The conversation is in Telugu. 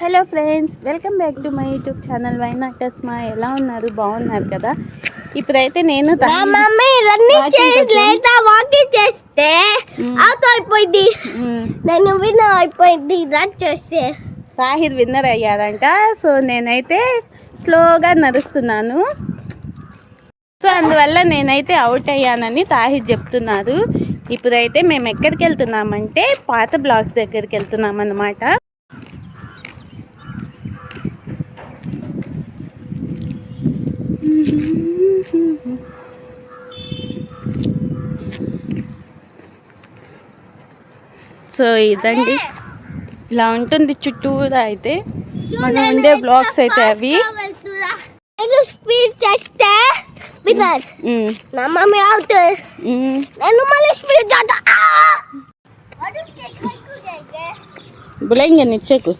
Hello friends welcome back to my YouTube channel వైనాకస్మా ఎలా ఉన్నారు? బాగున్నారు కదా? ఇప్పుడైతే నేను వాకింగ్ చేస్తే అయిపోయింది. నేను విన్ అయిపోయింది రన్ చేస్తే. విన్నర్ అయ్యారంట సో నేనైతే స్లోగా నడుస్తున్నాను. సో అందువల్ల నేనైతే అవుట్ అయ్యానని తాహిర్ చెప్తున్నారు. ఇప్పుడైతే మేము ఎక్కడికి వెళ్తున్నామంటే పాత బ్లాగ్స్ దగ్గరికి వెళ్తున్నాం సో ఇదండి. ఇలా ఉంటుంది చుట్టూరా అయితే. మనం ఉండే బ్లాగ్స్ అయితే అవి. స్పీడ్ చేస్తే విన్నర్. నా మమ్మీ అవుట్. నేను మళ్ళీ స్పీడ్ చేస్తా. బులంగి నిచ్చెకు